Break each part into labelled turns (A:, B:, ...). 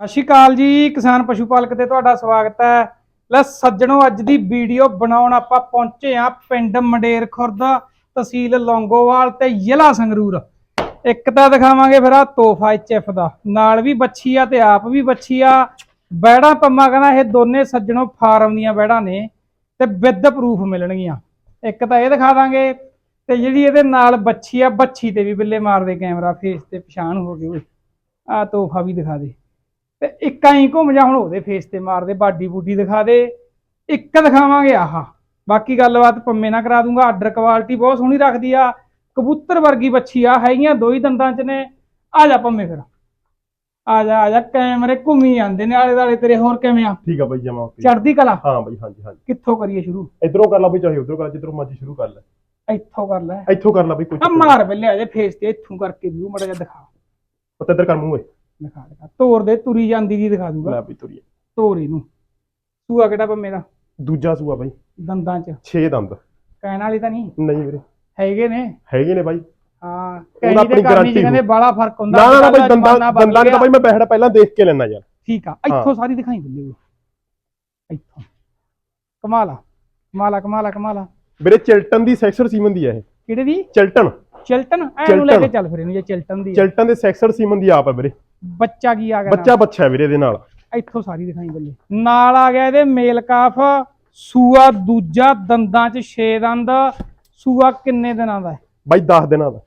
A: ਸਤਿ ਸ਼੍ਰੀ ਅਕਾਲ ਜੀ, ਕਿਸਾਨ ਪਸ਼ੂ ਪਾਲਕ ਤੇ ਤੁਹਾਡਾ ਸਵਾਗਤ ਹੈ। ਲੈ ਸੱਜਣੋ, ਅੱਜ ਦੀ ਵੀਡੀਓ ਬਣਾਉਣ ਆਪਾਂ ਪਹੁੰਚੇ ਆ ਪਿੰਡ ਮੰਡੇਰ ਖੁਰਦ ਤਹਿਸੀਲ ਲੌਂਗੋਵਾਲ ਤੇ ਜ਼ਿਲ੍ਹਾ ਸੰਗਰੂਰ। ਇੱਕ ਤਾਂ ਦਿਖਾਵਾਂਗੇ ਫਿਰ ਆ ਤੋਹਫਾ ਐਚਐਫ ਦਾ। ਨਾਲ ਵੀ ਬੱਚੀ ਆ ਤੇ ਆਪ ਵੀ ਬੱਚੀ ਆ। ਬੈੜਾਂ ਪੰਮਾ ਕਹਿੰਦਾ ਇਹ ਦੋਨੇ ਸੱਜਣੋ ਫਾਰਮ ਦੀਆਂ ਬੈੜਾਂ ਨੇ ਤੇ ਵਿਦ ਪ੍ਰੂਫ ਮਿਲਣਗੀਆਂ। ਇੱਕ ਤਾਂ ਇਹ ਦਿਖਾ ਦਾਂਗੇ ਤੇ ਜਿਹੜੀ ਇਹਦੇ ਨਾਲ ਬੱਚੀ ਆ ਬੱਚੀ ਤੇ ਵੀ ਬਿੱਲੇ ਮਾਰਦੇ ਕੈਮਰਾ ਫੇਸ ਤੇ ਪਛਾਣ ਹੋ ਗਈ। ਓਏ ਆ ਤੋਹਫਾ ਵੀ ਦਿਖਾ ਦੇ। ਤੇ ਇੱਕ ਐਂ ਘੁੰਮ ਜਾ ਹੁਣ ਉਹਦੇ ਫੇਸ ਤੇ ਮਾਰਦੇ ਬਾਡੀ ਬੂਡੀ ਦਿਖਾ ਦੇ। ਇੱਕ ਦਿਖਾਵਾਂਗੇ ਆਹ। ਬਾਕੀ ਗੱਲਬਾਤ ਪੰਮੇ ਨਾਲ ਕਰਾ ਦੂੰਗਾ। ਆਰਡਰ ਕੁਆਲਿਟੀ ਬਹੁਤ ਸੋਹਣੀ ਰੱਖਦੀ ਆ। ਕਬੂਤਰ ਵਰਗੀ ਬੱਚੀ ਆ ਹੈਗੀਆਂ ਦੋ ਹੀ ਦੰਦਾਂ ਚ ਨੇ। ਆ ਜਾ ਪੰਮੇ ਫਿਰ। ਆ ਜਾ ਆ ਜਾ। ਕੈਮਰੇ ਘੁੰਮੀ ਜਾਂਦੇ ਨੇ ਆਲੇ ਦਾਲੇ ਤੇਰੇ। ਹੋਰ ਕਿਵੇਂ ਆ?
B: ਠੀਕ ਆ ਬਾਈ ਜਮਾ ਓਕੇ
A: ਚੜਦੀ ਕਲਾ?
B: ਹਾਂ ਬਾਈ ਹਾਂਜੀ ਹਾਂਜੀ।
A: ਕਿੱਥੋਂ ਕਰੀਏ ਸ਼ੁਰੂ?
B: ਇਧਰੋਂ ਕਰ ਲਾ ਬਈ ਚਾਹੇ ਉਧਰੋਂ ਕਰ ਜਿੱਧਰੋਂ ਮਰਜ਼ੀ ਸ਼ੁਰੂ ਕਰ ਲੈ।
A: ਇੱਥੋਂ ਕਰ ਲੈ।
B: ਇੱਥੋਂ ਕਰ ਲਾ ਬਈ ਕੋਈ
A: ਆ ਮਾਰ ਬੱਲੇ ਆ ਜੇ ਫੇਸ ਤੇ ਇੱਥੋਂ ਕਰਕੇ ਵੀ ਮੜਾ ਜਾ ਦਿਖਾ।
B: ਪਤਾ ਇੱਧਰ ਕਰ ਮੂੰਹ ਓਏ।
A: ਦਿਖਾ ਦਿਖਾ। ਤੋਰ ਦੇ ਤੁਰੀ ਜਾਂਦੀ ਦੀ ਦਿਖਾ ਦੂੰਗਾ।
B: ਲੈ ਬਈ ਤੁਰੀਏ
A: ਤੋਰ ਇਹਨੂੰ। ਸੂਆ ਕਿਹੜਾ ਪੰਮੇ ਦਾ
B: ਦੂਜਾ ਸੂਆ ਬਾਈ।
A: ਦੰਦਾਂ ਚ।
B: 6 ਦੰਦ।
A: ਕਹਿਣ ਵਾਲੀ ਤਾਂ ਨਹੀਂ?
B: ਨਹੀਂ ਵੀਰੇ।
A: ਹੈਗੇ ਨੇ?
B: ਹੈਗੇ ਨੇ ਬਾਈ।
A: ਹਾਂ
B: ਉਹਦਾ
A: ਕੈਨੀ
B: ਆਪਣੀ
A: ਕਰਨੀ
B: guarantee
A: ਚ ਕਹਿੰਦੇ। ਬੜਾ ਫ਼ਰਕ ਹੁੰਦਾ
B: ਨਾ ਨਾ ਨਾ ਬਾਈ ਦੰਦਾਂ
A: ਜ਼ਮਾਨਾ ਬਦਲ
B: ਦੰਦਾਂ ਦੀ ਤਾਂ
A: ਗਿਆ।
B: ਬਾਈ ਮੈਂ ਬਹਿੜਾ ਪਹਿਲਾਂ ਦੇਖ ਕੇ ਲੈਣਾ ਯਾਰ।
A: ਠੀਕ ਆ ਇੱਥੋਂ ਸਾਰੀ ਦਿਖਾਈ ਬੱਲੇ ਓਏ ਇੱਥੋਂ। ਕਮਾਲਾ ਕਮਾਲਾ ਕਮਾਲਾ ਕਮਾਲਾ
B: ਵੀਰੇ ਚਿਲਟਨ ਦੀ ਸੈਕਸਰ ਸੀਮਨ ਦੀ ਆ ਇਹ।
A: ਕਿਹੜੇ ਦੀ?
B: ਚਿਲਟਨ।
A: ਚਿਲਟਨ? ਐ ਨੂੰ ਲੈ ਕੇ। ਚੱਲ ਫਿਰ ਇਹਨੂੰ ਜੇ ਚਿਲਟਨ ਦੀ ਆ।
B: ਚਿਲਟਨ ਦੇ ਸੈਕਸਰ ਸੀਮਨ ਦੀ ਆਪ ਆ ਵੀਰੇ।
A: ਬੱਚਾ ਕੀ ਆ ਗਿਆ
B: ਬੱਚਾ ਬੱਚਾ ਵੀਰੇ ਇਹਦੇ ਨਾਲ?
A: ਇੱਥੋਂ ਸਾਰੀ ਦਿਖਾਈ ਬੱਲੇ ਨਾਲ ਆ ਗਿਆ ਇਹਦੇ ਮੇਲ ਕਾਫ ਸੂਆ ਦੂਜਾ ਦੰਦਾਂ ਚ 6 ਦੰਦ ਸੂਆ ਕਿੰਨੇ ਦਿਨਾਂ ਦਾ ਹੈ
B: ਬਾਈ 10 ਦਿਨਾਂ ਦਾ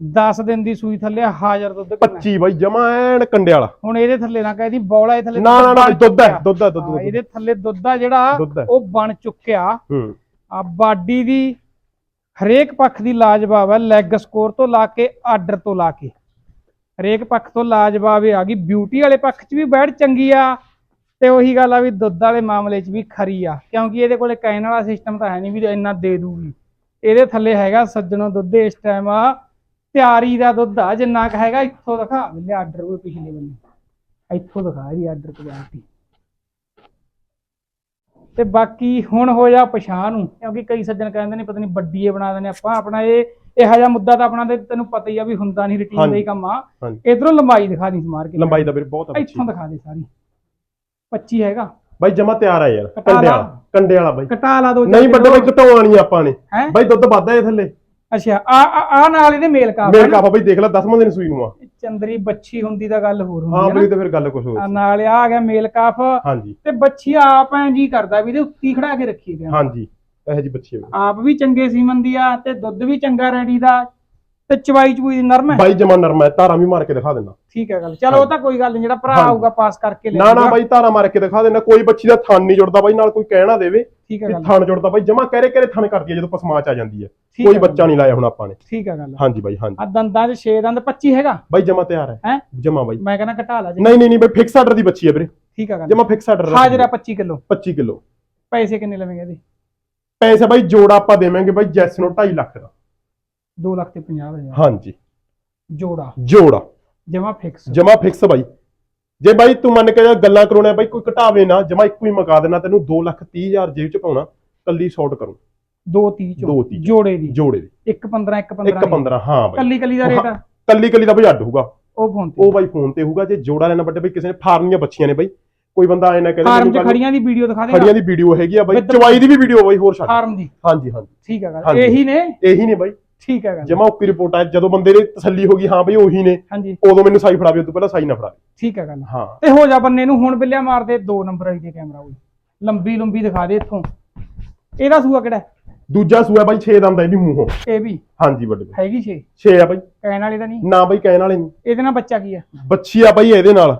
A: 10 ਦਿਨ ਦੀ ਸੂਈ ਥੱਲੇ ਹਾਜ਼ਰ ਦੁੱਧ ਕਿੰਨਾ ਹੈ?
B: 25 ਬਾਈ ਜਮਾ ਐਨ ਕੰਡੇ ਵਾਲਾ
A: ਹੁਣ ਇਹਦੇ ਥੱਲੇ ਨਾ ਕਹਿਦੀ ਬੌਲਾ ਇਹ ਥੱਲੇ
B: ਨਾ ਨਾ ਨਾ ਦੁੱਧ ਹੈ। ਦੁੱਧ ਹੈ ਦੁੱਧ।
A: ਇਹਦੇ ਥੱਲੇ ਦੁੱਧ ਆ ਜਿਹੜਾ। ਉਹ ਬਣ ਚੁੱਕਿਆ
B: ਹੂੰ
A: ਆ ਬਾਡੀ ਦੀ ਹਰੇਕ ਪੱਖ ਦੀ ਲਾਜਵਾਬ ਹੈ ਲੈਗ ਸਕੋਰ ਤੋਂ ਲਾ ਕੇ ਆਰਡਰ ਤੋਂ ਲਾ ਕੇ ਹਰੇਕ ਪੱਖ ਤੋਂ ਲਾਜਵਾਬ ਆ ਗਈ ਬਿਊਟੀ ਵਾਲੇ ਪੱਖ 'ਚ ਵੀ ਬੈਠ ਚੰਗੀ ਆ ਤੇ ਉਹੀ ਗੱਲ ਆ ਵੀ ਦੁੱਧ ਵਾਲੇ ਮਾਮਲੇ 'ਚ ਵੀ ਖਰੀ ਆ, ਕਿਉਂਕਿ ਇਹਦੇ ਕੋਲੇ ਕਹਿਣ ਵਾਲਾ ਸਿਸਟਮ ਤਾਂ ਹੈ ਨਹੀਂ ਵੀ ਇੰਨਾ ਦੇ ਦੂਗੀ। ਇਹਦੇ ਥੱਲੇ ਹੈਗਾ ਸੱਜਣੋਂ ਦੁੱਧ ਇਸ ਟਾਈਮ ਆ, ਤਿਆਰੀ ਦਾ ਦੁੱਧ ਆ, ਜਿੰਨਾ ਕੁ ਹੈਗਾ ਇੱਥੋਂ ਦਿਖਾ ਮਿਲੇ ਆਰਡਰ ਉਹ ਪਿਛਲੇ ਬੰਨੇ। ਇੱਥੋਂ ਦਿਖਾ ਇਹਦੀ ਆਰਡਰ ਕੁਆਲਿਟੀ ਤੇ ਬਾਕੀ ਹੁਣ ਹੋ ਜਾ ਪਛਾਣ ਨੂੰ, ਕਿਉਂਕਿ ਕਈ ਸੱਜਣ ਕਹਿੰਦੇ ਨੇ ਪਤਾ ਨਹੀਂ ਵੱਡੀ ਬਣਾ ਦਿੰਦੇ ਆਪਾਂ, ਆਪਣਾ ਇਹ ਇਹੋ ਜਿਹਾ ਮੁੱਦਾ ਤਾਂ ਆਪਣਾ ਤੇ ਤੈਨੂੰ ਪਤਾ ਹੀ ਆ ਵੀ ਹੁੰਦਾ ਨਹੀਂ ਰੁਟੀਨ ਦਾ ਹੀ ਕੰਮ ਆ।
B: ਹਾਂਜੀ।
A: ਇਧਰੋਂ ਲੰਬਾਈ ਦਿਖਾ ਦੀ ਸਮਾਰ ਕੇ।
B: ਲੰਬਾਈ ਦਾ ਵੀਰੇ ਬਹੁਤ ਬੱਚੀ
A: ਇੱਥੋਂ ਦਿਖਾ ਦੇ ਸਾਰੀ। 25 ਹੈਗਾ।
B: ਬਾਈ ਜਮਾ ਤਿਆਰ ਆ ਯਾਰ
A: ਕਟਾ
B: ਕੰਡੇ
A: ਲਾ।
B: ਵਾਲਾ। ਕੰਡੇ ਵਾਲਾ ਬਾਈ।
A: ਕਟਾ ਲਾ ਦੋ
B: ਨਹੀਂ ਵੱਡੇ ਬਾਈ ਘਟਾਉਣਾ ਆਪਾਂ ਨੇ।
A: ਹੈ?
B: ਬਾਈ ਦੁੱਧ ਵੱਧਦਾ ਇਹ ਥੱਲੇ।
A: ਅੱਛਾ ਆ ਆ- ਆ ਨਾਲ ਇਹਦੇ ਮੇਲ ਕਾਫ
B: ਮੇਰੇ ਕਾਫਾ ਬਾਈ ਦੇਖ ਲੈ 10ਵਾਂ ਦਿਨ ਸੂਈ ਨੂੰ ਆ।
A: ਚੰਦਰੀ ਬੱਚੀ ਹੁੰਦੀ ਦਾ ਗੱਲ ਹੋਰ
B: ਹਾਂ
A: ਹੁੰਦੀ
B: ਬਈ
A: ਹੈ
B: ਤੇ ਫਿਰ ਗੱਲ ਕੁਝ ਹੋਰ
A: ਆ ਨਾਲ ਆ ਆ ਗਿਆ ਮੇਲ ਕਾਫ।
B: ਹਾਂਜੀ।
A: ਤੇ ਬੱਚੀ ਆਪ ਐਂ ਜੀ ਕਰਦਾ ਵੀ ਇਹਦੇ ਉੱਤੀ ਖੜਾ ਕੇ ਰੱਖੀ ਗਿਆ
B: ਹਾਂਜੀ। ਇਹੋ ਜੀ ਬੱਚੀ ਹੈ।
A: ਆਪ ਵੀ ਚੰਗੇ ਸੀਮਨ ਦੀ ਆ ਤੇ ਦੁੱਧ ਵੀ ਚੰਗਾ ਰੈਡੀ ਦਾ ਤੇ ਚਵਾਈ ਚਵੂਈ ਦੀ ਨਰਮ ਹੈ?
B: ਬਾਈ ਜਮਾ ਨਰਮ ਹੈ ਧਾਰਾਂ ਵੀ ਮਾਰ ਕੇ ਦਿਖਾ ਦੇਣਾ
A: ਠੀਕ ਹੈ ਗੱਲ ਚਲੋ ਉਹ ਤਾਂ ਕੋਈ ਗੱਲ ਨਹੀਂ ਜਿਹੜਾ ਭਰਾ। ਆਊਗਾ ਪਾਸ ਕਰਕੇ ਲੈ
B: ਨਾ ਨਾ। ਬਾਈ ਧਾਰਾਂ ਮਾਰ ਕੇ ਦਿਖਾ ਦੇਣਾ ਕੋਈ ਬੱਚੀ ਦਾ ਥਣ ਨਹੀਂ ਜੁੜਦਾ ਬਾਈ ਨਾਲ ਕੋਈ ਕਹਿਣਾ ਦੇਵੇ
A: ਠੀਕ ਹੈ ਗੱਲ।
B: ਥਣ ਜੁੜਦਾ ਬਾਈ ਜਮਾ ਕਹਿਰੇ ਕਹਿਰੇ ਥਣ ਕਰਦੀ ਹੈ ਜਦੋਂ ਪਸਮਾ ਚ ਆ ਜਾਂਦੀ ਹੈ। ਕੋਈ ਬੱਚਾ ਨਹੀਂ ਲਾਇਆ ਹੁਣ ਆਪਾਂ ਨੇ।
A: ਠੀਕ ਹੈ ਗੱਲ।
B: ਹਾਂਜੀ ਬਾਈ ਹਾਂਜੀ।
A: ਆ ਦੰਦਾਂ 'ਚ 6 ਦੰਦ 25 ਹੈਗਾ?
B: ਬਾਈ ਜਮਾ ਤਿਆਰ ਹੈ।
A: ਹੈ?
B: ਜਮਾ ਬਾਈ।
A: ਮੈਂ ਕਹਿੰਦਾ ਘਟਾ ਲਾ ਜੀ।
B: ਨਹੀਂ ਨਹੀਂ ਨਹੀਂ ਬਾਈ ਫਿਕਸ ਆਰਡਰ ਦੀ ਬੱਚੀ ਹੈ ਵੀਰੇ।
A: ਠੀਕ ਹੈ ਗੱਲ।
B: ਜਮਾ ਫਿਕਸ ਆਰਡਰ
A: ਹਾਜ਼ਰਾ 25 ਕਿਲੋ।
B: 25 ਕਿਲੋ।
A: ਪੈਸੇ ਕਿੰਨੇ ਲਵੇਂਗੇ ਇਹਦੇ?
B: ਪੈਸੇ ਬਾਈ ਜੋੜਾ ਆਪਾਂ ਦੇਵਾਂਗੇ ਬਾਈ ਜੈਸ ਨੂੰ 2.5 ਲੱਖ ਦਾ।
A: 2 ਲੱਖ ਤੇ 50 ਹਜ਼ਾਰ।
B: ਹਾਂਜੀ।
A: ਜੋੜਾ।
B: ਜੋੜਾ।
A: ਜਮਾ ਫਿਕਸ
B: ਜਮਾ ਫਿਕਸ ਬਾਈ। ਜੇ ਬਾਈ ਤੂੰ ਮੰਨ ਕੇ ਗੱਲਾਂ ਕਰਾਉਣਾ ਬਾਈ ਕੋਈ ਘਟਾਵੇ ਨਾ ਜਮਾ ਇੱਕੋ ਹੀ ਮਕਾ ਦੇਣਾ ਤੈਨੂੰ 2 ਲੱਖ 30 ਹਜ਼ਾਰ ਜੇਬ ਚ ਪਾਉਣਾ ਕੱਲੀ ਸ਼ਾਰਟ ਕਰੂੰ।
A: 2 30 ਚੋਂ। ਜੋੜੇ ਦੀ।
B: ਜੋੜੇ ਦੀ।
A: 1 15 1 15
B: ਇੱਕ 15 ਹਾਂ ਬਾਈ।
A: ਕੱਲੀ ਕੱਲੀ ਦਾ ਰੇਟ ਆ।
B: ਕੱਲੀ ਕੱਲੀ ਦਾ ਬਾਈ ਅੱਡ ਹੋਊਗਾ।
A: ਉਹ ਫੋਨ ਤੇ।
B: ਉਹ ਬਾਈ ਫੋਨ ਤੇ ਹੋਊਗਾ ਜੇ ਜੋੜਾ ਲੈਣਾ ਵੱਡੇ ਬਾਈ ਕਿਸੇ ਨੇ ਫਾਰਮ ਦੀਆਂ ਬੱਚੀਆਂ ਨੇ ਬਾਈ। ਕੋਈ ਬੰਦਾ ਐ ਨਾ ਕਹੇ
A: ਫਾਰਮ 'ਚ ਖੜੀਆਂ ਦੀ ਵੀਡੀਓ ਦਿਖਾ ਦੇਗਾ
B: ਖੜੀਆਂ ਦੀ ਵੀਡੀਓ ਹੈਗੀ ਆ ਬਾਈ
A: with-
B: ਚਵਾਈ ਦੀ ਵੀ ਵੀਡੀਓ ਬਾਈ ਹੋਰ ਛੱਡ।
A: ਫਾਰਮ ਦੀ।
B: ਹਾਂਜੀ ਹਾਂਜੀ।
A: ਠੀਕ ਹੈ ਗੱਲ।
B: ਹਾਂਜੀ।
A: ਇਹੀ ਨੇ?
B: ਇਹੀ ਨੇ ਬਾਈ।
A: ਠੀਕ ਹੈ ਗੱਲ।
B: ਜਮਾ ਓਕੇ ਰਿਪੋਰਟ ਆ ਜਦੋਂ ਬੰਦੇ ਦੀ ਤਸੱਲੀ ਹੋ ਗਈ ਹਾਂ ਬਾਈ ਉਹੀ ਨੇ।
A: ਹਾਂਜੀ।
B: ਉਦੋਂ ਮੈਨੂੰ ਸਾਈ ਫੜਾਵੇ ਉਦੋਂ ਪਹਿਲਾਂ ਸਾਈ ਨਾ ਫੜਾਵੇ।
A: ਠੀਕ ਹੈ ਗੱਲ।
B: ਹਾਂ।
A: ਤੇ ਹੋ ਜਾ ਬੰਨੇ ਨੂੰ ਹੁਣ ਬਿੱਲਿਆ ਮਾਰਦੇ ਦੋ ਨੰਬਰ ਵਾਲੀ ਦੇ ਕੈਮਰਾ ਉਹ ਲੰਬੀ ਲੰਬੀ ਦਿਖਾ ਦੇ ਇੱਥੋਂ। ਇਹਦਾ ਸੂਆ ਕਿਹੜਾ? ਹੈ?
B: ਦੂਜਾ ਸੂਆ ਬਾਈ 6 ਦੰਦ ਇਹ ਵੀ ਮੂੰਹੋਂ।
A: ਇਹ ਵੀ?
B: ਹਾਂਜੀ ਵੱਡੇ
A: ਹੈਗੀ 6
B: 6 ਆ ਬਾਈ।
A: ਕਹਿਣ ਵਾਲੇ ਦਾ ਨਹੀਂ?
B: ਨਾ ਬਾਈ ਕਹਿਣ ਵਾਲੇ ਨਹੀਂ।
A: ਇਹਦੇ ਨਾਲ ਬੱਚਾ ਕੀ ਆ?
B: ਬੱਚੀ ਆ ਬਾਈ ਇਹਦੇ ਨਾਲ।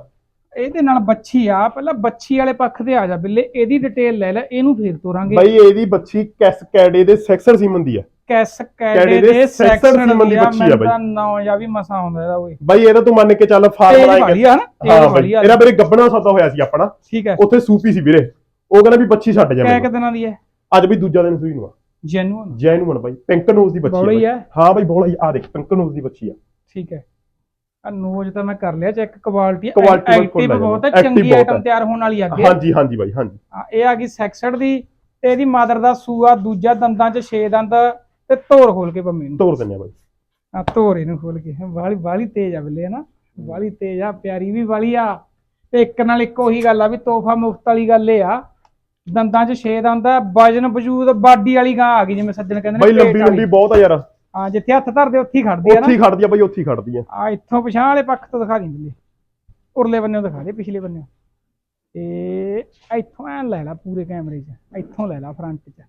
A: ਇਹਦੇ ਨਾਲ ਬੱਚੀ ਆ ਪਹਿਲਾਂ ਬੱਚੀ ਵਾਲੇ ਪੱਖ ਤੇ ਆ ਜਾ ਬਿੱਲੇ ਇਹਦੀ ਡਿਟੇਲ ਲੈ ਲੈ ਇਹਨੂੰ ਫੇਰ ਤੋਰਾਂਗੇ।
B: ਬਾਈ ਇਹਦੀ ਬੱਚੀ ਕੈਸਕੈਡੇ ਦੇ ਸੈਕਸਰ ਸੀਮਨ ਦੀ ਆ।
A: ਕੈਸ
B: ਕੈਡੇ
A: ਕੈਡੇ
B: ਦੇ
A: ਸੈਕਸ਼ਨ
B: ਸੀਮਨ ਦੀ ਬੱਚੀ ਆ ਬਾਈ।
A: ਨੌ ਜਾਂ ਵੀ ਮਸਾ ਹੁੰਦਾ ਇਹਦਾ ਓਏ
B: ਬਾਈ ਇਹਦਾ ਤੂੰ ਮੰਨ ਕੇ ਚੱਲ ਫਾਰਮ
A: ਤੇਜ਼
B: ਲਾਇਆ
A: ਵਾਲੀ ਆ ਨਾ
B: ਹਾਂ ਬਾਈ ਇਹਦਾ ਵੀਰੇ ਗੱਬਣਾ ਸੌਦਾ ਹੋਇਆ ਸੀ ਆਪਣਾ।
A: ਠੀਕ ਹੈ।
B: ਉੱਥੇ ਸੂਪੀ ਸੀ ਵੀਰੇ। ਉਹ ਕਹਿੰਦਾ ਵੀ ਬੱਚੀ ਛੱਡ ਜਾ
A: ਕਹਿ ਕਿ
B: ਮੈਨੂੰ।
A: ਦਿਨਾਂ ਦੀ ਹੈ?
B: ਅੱਜ ਵੀ ਦੂਜਾ ਦਿਨ ਸੂਈ ਨੂੰ ਆ।
A: ਜੈਨੂਨ
B: ਜੈਨੂਨ ਬਾਈ ਪਿੰਕ ਨੋਜ਼ ਦੀ ਬੱਚੀ ਆ।
A: ਹੈ
B: ਹਾਂ। ਬਾਈ ਬੋਲਾ ਆ ਦੇਖ ਪਿੰਕ ਨੋਜ਼ ਦੀ ਬੱਚੀ ਆ।
A: ਠੀਕ ਹੈ। ਆ ਨੋਜ ਤਾਂ ਮੈਂ ਕਰ ਲਿਆ ਚੈੱਕ ਕੁਆਲਿਟੀ
B: Quality ਬਿਲਕੁਲ
A: ਐਕਟਿਵ ਬਹੁਤ ਹੈ ਚੰਗੀ ਆਈਟਮ। ਤਿਆਰ ਹੋਣ ਵਾਲੀ ਅੱਗੇ।
B: ਹਾਂਜੀ ਹਾਂਜੀ ਬਾਈ ਹਾਂਜੀ।
A: ਆ, ਇਹ ਆ ਗਈ ਸੈਕਸਡ ਦੀ ਤੇ ਇਹਦੀ ਮਾਦਰ ਦਾ ਸੂਆ ਦੂਜਾ ਦੰਦਾਂ 'ਚ 6 ਦੰਦ ਤੇ ਧੋਰ ਖੋਲ ਕੇ ਪੰਮੇ ਨੂੰ।
B: ਤੋਰ ਦਿੰਨੇ ਆ ਬਾਈ।
A: ਆ ਧੋਰ ਇਹਨੂੰ ਖੋਲ ਕੇ ਵਾਲੀ ਵਾਲੀ ਤੇਜ਼ ਆ ਬੱਲੇ ਨਾ ਵਾਲੀ ਤੇਜ਼ ਆ ਪਿਆਰੀ ਵੀ ਵਾਲੀ ਆ। ਤੇ ਇੱਕ ਨਾਲ ਇੱਕ ਉਹੀ ਗੱਲ ਆ ਵੀ ਤੋਹਫਾ ਮੁਫਤ ਵਾਲੀ ਗੱਲ ਇਹ ਆ। ਦੰਦਾਂ 'ਚ ਛੇ ਦੰਦ ਆ ਵਜਨ ਵਜੂਦ ਬਾਡੀ ਵਾਲੀ ਗਾਂ ਆ ਗਈ ਜਿਵੇਂ ਸੱਜਣ ਕਹਿੰਦੇ
B: ਬਾਈ
A: ਪੇਟ
B: ਲੰਬੀ
A: ਵਾਲੀ।
B: ਲੰਬੀ ਬਹੁਤ ਆ ਯਾਰ।
A: ਹਾਂ ਜਿੱਥੇ ਹੱਥ ਧਰਦੇ ਉੱਥੇ ਹੀ ਖੜਦੀ ਆ
B: ਉੱਥੇ ਹੀ
A: ਨਾ
B: ਖੜਦੀ ਆ ਬਾਈ ਉੱਥੇ ਹੀ ਖੜਦੀ ਆ।
A: ਆ ਇੱਥੋਂ ਪਛਾਣ ਵਾਲੇ ਪੱਖ ਤੋਂ ਦਿਖਾ ਦੀ ਬਿੱਲੇ ਉਰਲੇ ਬੰਨੇੋਂ ਦਿਖਾ ਦੇ ਪਿਛਲੇ ਬੰਨੇੋਂ ਤੇ ਇੱਥੋਂ ਐ ਲੈ ਲਾ ਪੂਰੇ ਕੈਮਰੇ 'ਚ ਇੱਥੋਂ ਲੈ ਲਾ ਫਰੰਟ 'ਚ।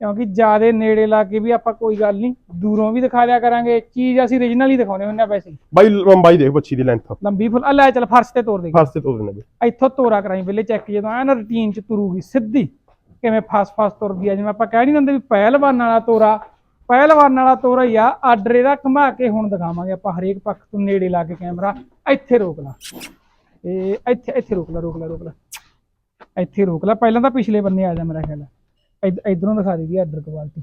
A: ਕਿਉਂਕਿ ਜਿਆਦੇ ਨੇੜੇ ਲਾ ਕੇ ਵੀ ਆਪਾਂ ਕੋਈ ਗੱਲ ਨਹੀਂ ਦੂਰੋਂ ਵੀ ਦਿਖਾ ਦਿਆ ਕਰਾਂਗੇ। ਚੀਜ਼ ਅਸੀਂ origignal ਹੀ ਦਿਖਾਉਣੇ ਹੁੰਦੇ ਆ ਵੈਸੇ।
B: ਬਾਈ ਲੰਬਾਈ ਦੇਖ ਬੱਚੀ ਦੀ ਲੈਂਥ
A: ਲੰਬੀ ਫੁੱਲ ਲੈ ਚੱਲ ਫਰਸ਼ ਤੇ ਤੋਰ ਦੇ।
B: ਫਸਟ ਤੇ ਤੋੜ ਦੇਣਾ ਬਈ।
A: ਇੱਥੋਂ ਤੋਰਾ ਕਰਾਈ ਬਿੱਲੇ ਚੈੱਕ ਜਦੋਂ ਐ ਨਾ ਰੂਟੀਨ 'ਚ ਤੁਰੂਗੀ ਸਿੱਧੀ ਕਿਵੇਂ ਫਸ ਫਸ ਤੁਰਦੀ ਆ। ਜਿਵੇਂ ਆਪਾਂ ਕਹਿ ਨਹੀਂ ਦਿੰਦੇ ਵੀ ਪਹਿਲਵਾਨ ਵਾਲਾ ਤੋਰਾ ਪਹਿਲਵਾਨ ਵਾਲਾ ਤੋਰਾ ਹੀ ਆ। ਆਰਡਰ ਇਹਦਾ ਘੁਮਾ ਕੇ ਹੁਣ ਦਿਖਾਵਾਂਗੇ ਆਪਾਂ ਹਰੇਕ ਪੱਖ ਤੋਂ ਨੇੜੇ ਲਾ ਕੇ ਕੈਮਰਾ। ਇੱਥੇ ਰੋਕ ਲਾ। ਇਹ ਇੱਥੇ ਇੱਥੇ ਰੋਕ ਲਾ ਰੋਕ ਲਾ ਰੋਕ ਲਾ। ਇੱਥੇ ਰੋਕ ਲਾ। ਪਹਿਲਾਂ ਤਾਂ ਪਿਛਲੇ ਬੰਨੇ ਆ ਜਾ ਮੇਰਾ ਖਿਆਲ। ਇਧ- ਇਧਰੋਂ ਦਿਖਾ ਦੇ ਦੀ ਆਰਡਰ ਕੁਆਲਿਟੀ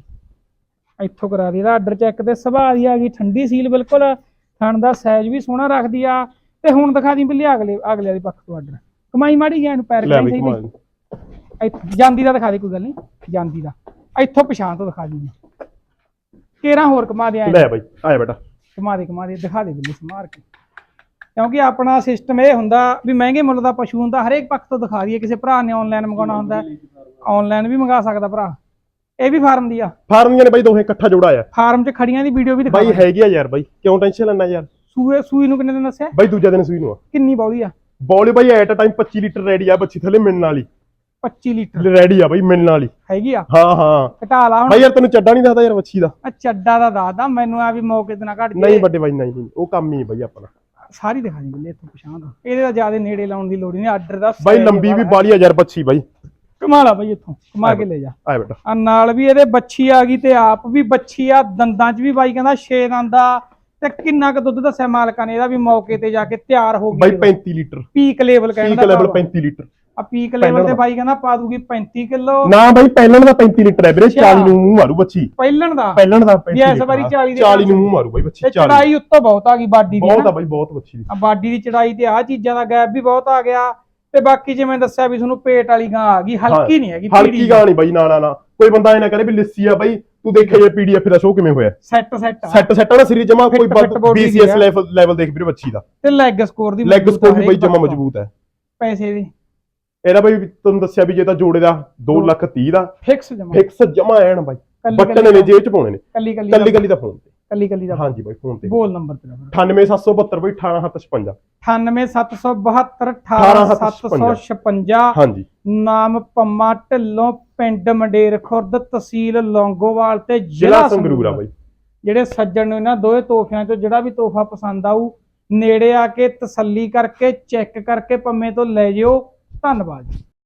A: ਇੱਥੋਂ ਕਰਾ ਦੀ ਇਹਦਾ ਆਰਡਰ ਚੈੱਕ ਤੇ ਸੁਭਾਅ ਦੀ ਆ ਗਈ ਠੰਡੀ ਸੀਲ ਬਿਲਕੁਲ। ਥਣ ਦਾ ਸਾਈਜ਼ ਵੀ ਸੋਹਣਾ ਰੱਖਦੀ ਆ। ਤੇ ਹੁਣ ਦਿਖਾ ਦੀ ਬਿੱਲੇ ਅਗਲੇ ਅਗਲੇ ਵਾਲੀ ਪੱਖ ਤੋਂ ਆਰਡਰ ਕਮਾਈ ਮਾੜੀ ਗਿਆ ਇਹਨੂੰ ਪੈਰ ਸਹੀ। ਇੱਥ- ਜਾਂਦੀ ਦਾ ਦਿਖਾ ਦੇ ਕੋਈ ਗੱਲ ਨਹੀਂ। ਜਾਂਦੀ ਦਾ। ਇੱਥੋਂ ਪਛਾਣ ਤੋਂ ਦਿਖਾ ਦੀ ਕੇਰਾ ਹੋਰ ਕਮਾ ਦੇ ਆਏ
B: ਲੈ ਬਾਈ ਆਇਆ ਬੇਟਾ।
A: ਕਮਾ ਦੇ ਕਮਾ ਦੇ ਦਿਖਾ ਦੇ ਬਿੱਲੀ ਸਮਾਰ ਕੇ। ਕਿਉਂਕਿ ਆਪਣਾ ਸਿਸਟਮ ਇਹ ਹੁੰਦਾ ਵੀ ਮਹਿੰਗੇ ਮੁੱਲ ਦਾ ਪਸ਼ੂ ਹੁੰਦਾ ਹਰੇਕ ਪੱਖ ਤੋਂ ਦਿਖਾ ਦਈਏ ਕਿਸੇ ਭਰਾ ਨੇ ਆਨਲਾਈਨ ਮੰਗਾਉਣਾ ਹੁੰਦਾ ਆਨਲਾਈਨ ਵੀ ਮੰਗਾ ਸਕਦਾ ਭਰਾ। ਇਹ ਵੀ ਫਾਰਮ ਦੀ ਆ।
B: ਫਾਰਮ ਦੀਆਂ ਨੇ ਬਾਈ ਦੋਹੇ ਇਕੱਠਾ ਜੋੜਾ ਆ।
A: ਫਾਰਮ 'ਚ ਖੜੀਆਂ ਦੀ ਵੀਡੀਓ ਵੀ ਦਿਖਾ
B: ਬਾਈ ਹੈਗੀ ਆ ਯਾਰ ਬਾਈ ਕਿਉਂ ਟੈਨਸ਼ਨ ਲੈਣਾ ਯਾਰ?
A: ਸੂਏ ਸੂਈ ਨੂੰ ਕਿੰਨੇ ਦਿਨ ਦੱਸਿਆ?
B: ਬਾਈ ਦੂਜਾ ਦਿਨ ਸੂਈ ਨੂੰ ਆ।
A: ਕਿੰਨੀ ਬੌਲੀ ਆ?
B: ਬੋਲੀ ਬਾਈ at a time 25 litre ready ਆ ਬੱਚੀ ਥੱਲੇ ਮਿਲਣ ਵਾਲੀ।
A: 25 ਲੀਟਰ।
B: ਰੈਡੀ ਆ ਬਾਈ ਮਿਲਣ ਵਾਲੀ।
A: ਹੈਗੀ ਆ?
B: ਹਾਂ ਹਾਂ।
A: ਘਟਾ ਲਾ ਹੁਣ।
B: ਬਾਈ ਯਾਰ ਤੈਨੂੰ ਚੱਡਾ ਨਹੀਂ ਦੱਸਦਾ ਯਾਰ ਬੱਚੀ ਦਾ।
A: ਆ ਚੱਡਾ ਦਾ ਦੱਸਦਾ ਮੈਨੂੰ ਆ ਵੀ ਮੌਕੇ ਤੇ ਨਾ ਘਟ
B: ਨਹੀਂ
A: ਜੇ
B: ਵੱਡੇ ਬਾਈ ਨਹੀਂ ਨਹੀਂ ਉਹ ਕੰਮ ਹੀ ਹੈ ਬਾਈ ਆਪਣਾ।
A: ਸਾਰੀ ਦਿਖਾ ਦੇ ਬਿੱਲੇ ਇੱਥੋਂ ਪਛਾਣ ਦਾ ਇਹਦੇ ਦਾ ਜ਼ਿਆਦਾ ਨੇੜੇ ਲਾਉਣ ਦੀ ਲੋੜ ਨਹੀਂ ਆਰਡਰ ਦਾ
B: ਬਾਈ
A: size
B: ਲੰਬੀ ਵੀ
A: ਵਾਲਾ।
B: ਬਾਲੀ ਆ ਯਾਰ ਬੱਚੀ ਬਾਈ।
A: ਕਮਾ ਲਾ ਬਾਈ ਇੱਥੋਂ ਕਮਾ ਕੇ ਲੈ ਜਾ।
B: ਆਇਆ ਬੇਟਾ।
A: ਆ ਨਾਲ ਵੀ ਇਹਦੇ ਬੱਚੀ ਆ ਗਈ ਤੇ ਆਪ ਵੀ ਬੱਚੀ ਆ ਦੰਦਾਂ 'ਚ ਵੀ ਬਾਈ ਕਹਿੰਦਾ 6 ਦੰਦਾ ਤੇ ਕਿੰਨਾ ਕੁ ਦੁੱਧ ਦੱਸਿਆ ਮਾਲਕਾਂ ਨੇ ਇਹਦਾ ਵੀ ਮੌਕੇ ਤੇ ਜਾ ਕੇ ਤਿਆਰ ਹੋ
B: ਬਾਈ
A: ਗਈ
B: 35 ਲੀਟਰ।
A: ਪੀਕ ਲੈਵਲ ਕਹਿੰਦਾ
B: ਪੀਕ ਲੈਵਲ 35 ਲੀਟਰ।
A: ਆ ਪੀਕ ਲੈਵਲ ਤੇ ਬਾਈ ਕਹਿੰਦਾ ਪਾ ਦੂਗੀ 35 ਕਿਲੋ।
B: ਨਾ ਬਾਈ ਪਹਿਲਣ ਦਾ 35 ਲੀਟਰ ਹੈ ਵੀਰੇ
A: ਅੱਛਾ।
B: 40 ਨੂੰ ਮੂੰਹ ਮਾਰੂ ਬੱਚੀ।
A: ਪਹਿਲਣ ਦਾ?
B: ਪਹਿਲਣ ਦਾ 35
A: ਵੀ ਇਸ ਵਾਰੀ
B: ਆ।
A: 40 ਦੇ
B: 40 ਨੂੰ ਮੂੰਹ ਮਾਰੂ ਬਾਈ ਬੱਚੀ
A: ਤੇ
B: 40
A: ਚੜਾਈ ਉੱਤੋਂ ਬਹੁਤ ਆ ਗਈ ਬਾਡੀ ਦੀ
B: ਬਹੁਤ। ਆ ਬਾਈ ਬਹੁਤ ਬੱਚੀ ਦੀ।
A: ਆ ਬਾਡੀ ਦੀ ਚੜਾਈ ਤੇ ਆ ਚੀਜ਼ਾਂ ਦਾ ਗੈਪ ਵੀ ਬਹੁਤ ਆ ਗਿਆ। ਤੇ ਬਾਕੀ ਜਿਵੇਂ ਦੱਸਿਆ ਵੀ ਤੁਹਾਨੂੰ ਪੇਟ ਵਾਲੀ ਗਾਂ ਆ ਗਈ ਹਲਕੀ ਨਹੀਂ ਹੈਗੀ
B: ਹਲਕੀ ਗਾਂ ਨਹੀਂ ਬਾਈ ਨਾ ਨਾ ਨਾ। ਕੋਈ ਬੰਦਾ ਇਹ ਨਾ ਕਰੇ ਵੀ ਲਿੱਸੀ ਆ ਬਾਈ ਤੂੰ ਦੇਖੇ ਜੇ ਪੀਡੀਐਫ ਦਾ ਸ਼ੋਅ ਕਿਵੇਂ ਹੋਇਆ?
A: ਸੈੱਟ ਸੈੱਟ
B: ਸੈੱਟ ਸੈੱਟ ਨਾ ਸਰੀਰ ਜਮਾ ਕੋਈ ਬੀਸੀਐਸ। ਲੈਵਲ ਲੈਵਲ ਦੇਖ ਵੀਰੇ ਬੱਚੀ ਦਾ।
A: ਤੇ ਲੈਗ ਸਕੋਰ ਦੀ
B: ਲੈਗ ਸਕੋਰ ਵੀ ਬਾਈ ਜਮਾ। ਮਜ਼ਬੂਤ ਹੈ।
A: ਪੈਸੇ ਦੀ।
B: ਇਹਦਾ ਬਾਈ ਤੁਹਾਨੂੰ ਦੱਸਿਆ ਵੀ ਜੇ ਤਾਂ ਜੋੜੇ ਦਾ 2 ਲੱਖ 30 ਦਾ
A: ਫਿਕਸ ਜਮਾ।
B: ਫਿਕਸ ਜਮਾ ਐਨ ਬਾਈ। ਬੱਟਨ ਨੇ ਜੇਬ ਚ ਪਾਉਣੇ ਨੇ।
A: ਕੱਲੀ ਕੱਲੀ
B: ਕੱਲੀ ਕੱਲੀ ਦਾ ਫੋਨ ਤੇ।
A: ਕੱਲੀ ਕੱਲੀ ਦਾ।
B: ਹਾਂਜੀ ਬਾਈ ਫੋਨ ਤੇ।
A: ਬੋਲ ਨੰਬਰ ਤੇਰਾ
B: 98772 ਬਾਈ 18756
A: 98772 18756
B: ਹਾਂਜੀ।
A: ਨਾਮ ਪੰਮਾ ਢਿੱਲੋਂ ਪਿੰਡ ਮੰਡੇਰ ਖੁਰਦ ਤਹਿਸੀਲ ਲੌਂਗੋਵਾਲ ਤੇ
B: ਜ਼ਿਲ੍ਹਾ
A: ਜ਼ਿਲ੍ਹਾ
B: ਸੰਗਰੂਰ। ਆ ਬਾਈ।
A: ਜਿਹੜੇ ਸੱਜਣ ਨੂੰ ਇਹਨਾਂ ਦੋਏ ਤੋਹਫਿਆਂ ਚੋਂ ਜਿਹੜਾ ਵੀ ਤੋਹਫਾ ਪਸੰਦ ਆਊ ਨੇੜੇ ਆ ਕੇ ਤਸੱਲੀ ਕਰਕੇ ਚੈੱਕ ਕਰਕੇ ਪੰਮੇ ਤੋਂ ਲੈ ਜਿਓ। ਧੰਨਵਾਦ ਜੀ।